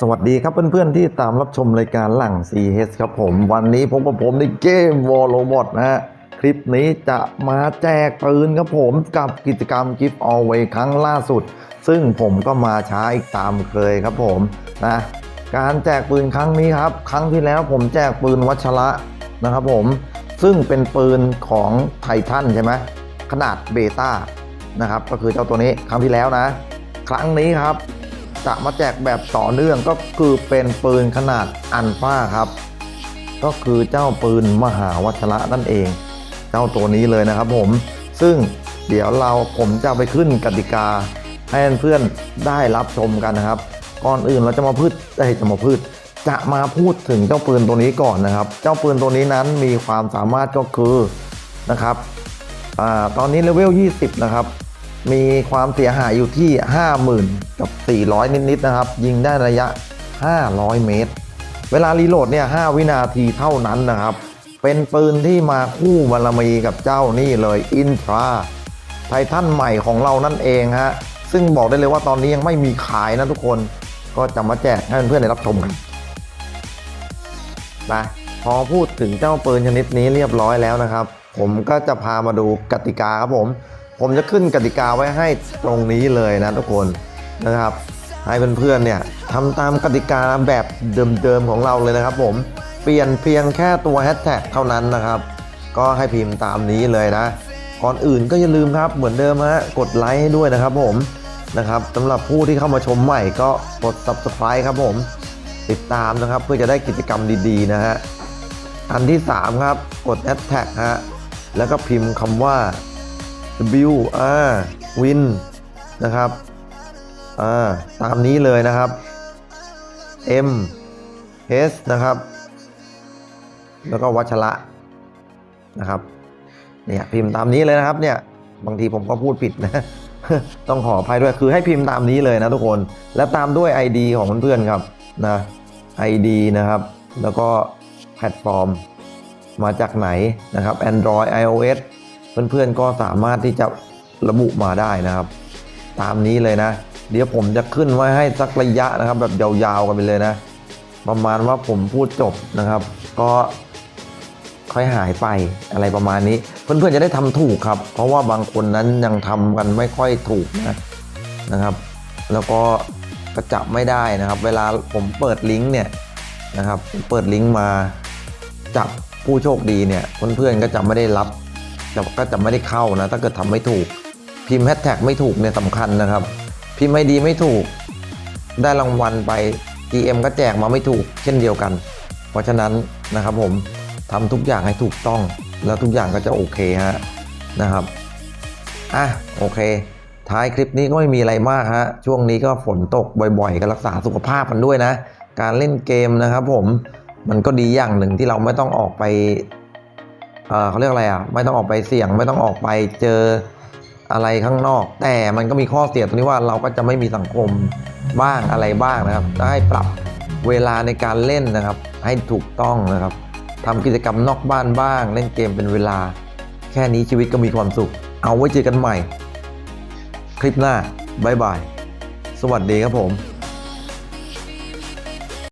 สวัสดีครับเพื่อนๆที่ตามรับชมรายการหลัง CS ครับผม วันนี้ผมกับผมในเกมวอลโลบอทนะฮะ คลิปนี้จะมาแจกปืนครับผมกับกิจกรรม Gift Alway ครั้งล่าสุด ซึ่งผมก็มาช้าอีกตามเคยครับผมนะการแจกปืนครั้งนี้ครับ ครั้งที่แล้วผมแจกปืนวัชระนะครับผมซึ่งเป็นปืนของไททันใช่ไหมขนาดเบต้านะครับก็คือเจ้าตัวนี้ครั้งที่แล้วนะ ครั้งนี้ครับ จะมาแจกแบบต่อเนื่องก็คือเป็นปืนขนาดอันฟ้าครับ ก็คือเจ้าปืนมหาวัชระนั่นเอง เจ้าตัวนี้เลยนะครับผม ซึ่งเดี๋ยวเราผมจะไปขึ้นกติกา ให้เพื่อนได้รับชมกันนะครับ ก่อนอื่นเราจะมาพืชเอ้จะมาพืชจะมาพูดถึงเจ้าปืนตัวนี้ก่อนนะครับ เจ้าปืนตัวนี้นั้นมีความสามารถก็คือนะครับอตอนนี้เลเวล 20 นะครับ มีความเสียหายอยู่ที่ 50,000 กับ 400 นิดๆนะครับ ยิงได้ระยะ 500 เมตร เวลารีโหลดเนี่ย 5 วินาทีเท่านั้นนะครับ เป็นปืนที่มาคู่บารมีกับเจ้านี่เลยอินทราไททันใหม่ของเรานั่นเองฮะ ซึ่งบอกได้เลยว่าตอนนี้ยังไม่มีขายนะทุกคนก็จะมาแจกให้เพื่อนๆได้รับชมกันไปพอพูดถึงเจ้าปืนชนิดนี้เรียบร้อยแล้วนะครับ ผมก็จะพามาดูกติกาครับผม ผมจะขึ้นกติกาไว้ให้ตรงนี้เลยนะทุกคนนะครับ ให้เพื่อนๆเนี่ยทำตามกติกาแบบเดิมๆของเราเลยนะครับผมเปลี่ยนเพียงแค่ตัวแฮชแท็กเท่านั้นนะครับ ก็ให้พิมพ์ตามนี้เลยนะ ก่อนอื่นก็อย่าลืมครับเหมือนเดิมฮะกดไลค์ให้ด้วยนะครับผมนะครับสำหรับผู้ที่เข้ามาชมใหม่ก็กด subscribe ครับผม ติดตามนะครับเพื่อจะได้กิจกรรมดีๆนะฮะอันที่ 3 ครับ กดแฮชแท็กฮะแล้วก็พิมพ์คำว่า W R Win นะครับอ่าตามนี้เลยนะครับ M S นะครับ แล้วก็วัชระนะครับเนี่ยพิมพ์ตามนี้เลยนะครับเนี่ยบางทีผมก็พูดผิดนะต้องขออภัยด้วยคือให้พิมพ์ตามนี้เลยนะทุกคน และตามด้วย ID ของเพื่อนๆครับนะ ID นะครับ แล้วก็แพลตฟอร์มมาจากไหนนะครับ Android iOS เพื่อนๆก็สามารถที่จะระบุมาได้นะครับ ตามนี้เลยนะ เดี๋ยวผมจะขึ้นไว้ให้สักระยะนะครับ แบบยาวๆกันไปเลยนะ ประมาณว่าผมพูดจบนะครับ ก็ค่อยหายไปอะไรประมาณนี้ เพื่อนๆจะได้ทำถูกครับ เพราะว่าบางคนนั้นยังทำกันไม่ค่อยถูกนะนะครับ แล้วก็กระจับไม่ได้นะครับ เวลาผมเปิดลิงก์เนี่ยนะครับ เปิดลิงก์มาจับผู้โชคดีเนี่ยเพื่อนๆก็จะไม่ได้รับ จะก็จะไม่ได้เข้านะ ถ้าเกิดทำไม่ถูก พิมพ์แฮชแท็กไม่ถูกเนี่ยสำคัญนะครับ พิมพ์ไม่ดีไม่ถูก ได้รางวัลไป GM ก็แจกมาไม่ถูกเช่นเดียวกัน เพราะฉะนั้นนะครับผมทำทุกอย่างให้ถูกต้อง แล้วทุกอย่างก็จะโอเคฮะนะครับอะโอเค ท้ายคลิปนี้ก็ไม่มีอะไรมากฮะช่วงนี้ก็ฝนตกบ่อยๆก็รักษาสุขภาพกันด้วยนะ การเล่นเกมนะครับผมมันก็ดีอย่างหนึ่งที่เราไม่ต้องออกไป เขาเรียกอะไรอะไม่ต้องออกไปเสี่ยงไม่ต้องออกไปเจออะไรข้างนอก แต่มันก็มีข้อเสียตรงที่ว่าเราก็จะไม่มีสังคมบ้างอะไรบ้างนะครับให้ปรับเวลาในการเล่นนะครับ ให้ถูกต้องนะครับทำกิจกรรมนอกบ้านบ้าง เล่นเกมเป็นเวลา แค่นี้ชีวิตก็มีความสุข เอาไว้เจอกันใหม่ คลิปหน้าบายบาย สวัสดีครับผม